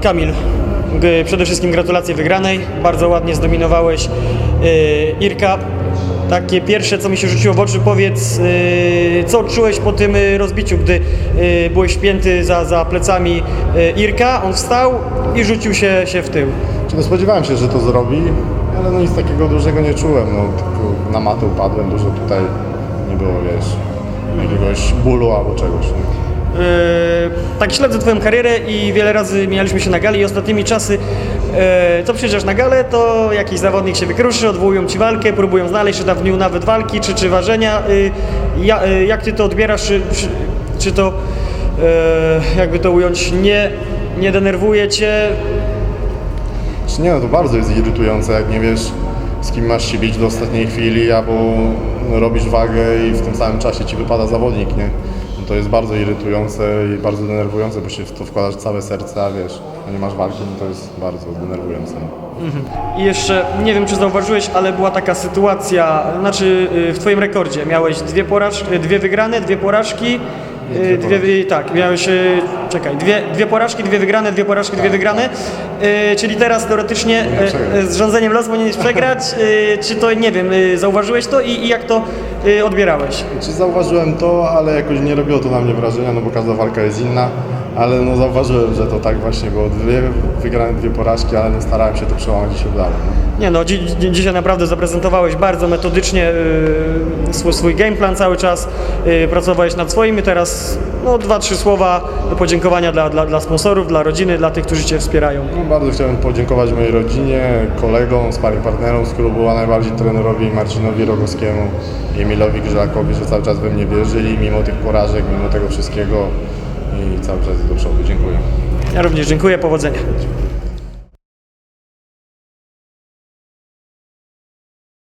Kamil, przede wszystkim gratulacje wygranej. Bardzo ładnie zdominowałeś y, Irka. Takie pierwsze, co mi się rzuciło w oczy, powiedz, y, co czułeś po tym y, rozbiciu, gdy byłeś wpięty za, za plecami Irka, on wstał i rzucił się, się w tył. No spodziewałem się, że to zrobi, ale no nic takiego dużego nie czułem. No, tylko na matę upadłem, dużo tutaj nie było, wiesz, jakiegoś bólu albo czegoś. Nie? Yy, tak śledzę Twoją karierę i wiele razy mijaliśmy się na gali i ostatnimi czasy, yy, co przyjeżdżasz na galę, to jakiś zawodnik się wykruszy, odwołują Ci walkę, próbują znaleźć, czy tam w dniu nawet walki, czy, czy ważenia. Yy, jak Ty to odbierasz, czy, czy, czy to, jakby to ująć, nie, nie denerwuje Cię? Nie, no to bardzo jest irytujące, jak nie wiesz, z kim masz się bić do ostatniej chwili, albo robisz wagę i w tym samym czasie ci wypada zawodnik, nie? No to jest bardzo irytujące i bardzo denerwujące, bo się w to wkładasz całe serce, a wiesz, a nie masz walki, no to jest bardzo denerwujące. I jeszcze, nie wiem czy zauważyłeś, ale była taka sytuacja, znaczy yy, w Twoim rekordzie miałeś dwie, porażki, dwie wygrane, dwie porażki, yy, dwie, wy- tak, miałeś, czekaj, dwie, dwie porażki, dwie wygrane, dwie porażki, dwie wygrane, czyli teraz teoretycznie z rządzeniem losu powinieneś przegrać, czy to, nie wiem, zauważyłeś to i, i jak to odbierałeś? Czy zauważyłem to, ale jakoś nie robiło to na mnie wrażenia, no bo każda walka jest inna, ale no zauważyłem, że to tak właśnie było. Dwie wygrane, dwie porażki, ale no starałem się to przełamać i się udało. Nie no, dzi dzi- dzisiaj naprawdę zaprezentowałeś bardzo metodycznie yy, swój, swój game plan cały czas, yy, pracowałeś nad swoim i teraz no, dwa, trzy słowa podziękowania dla, dla, dla sponsorów, dla rodziny, dla tych, którzy Cię wspierają. No, bardzo chciałem podziękować mojej rodzinie, kolegom, sparring partnerom z klubu, a najbardziej trenerowi Marcinowi Rogowskiemu i Emilowi Grzylakowi, że cały czas we mnie wierzyli, mimo tych porażek, mimo tego wszystkiego i cały czas do przodu. Dziękuję. Ja również dziękuję, powodzenia.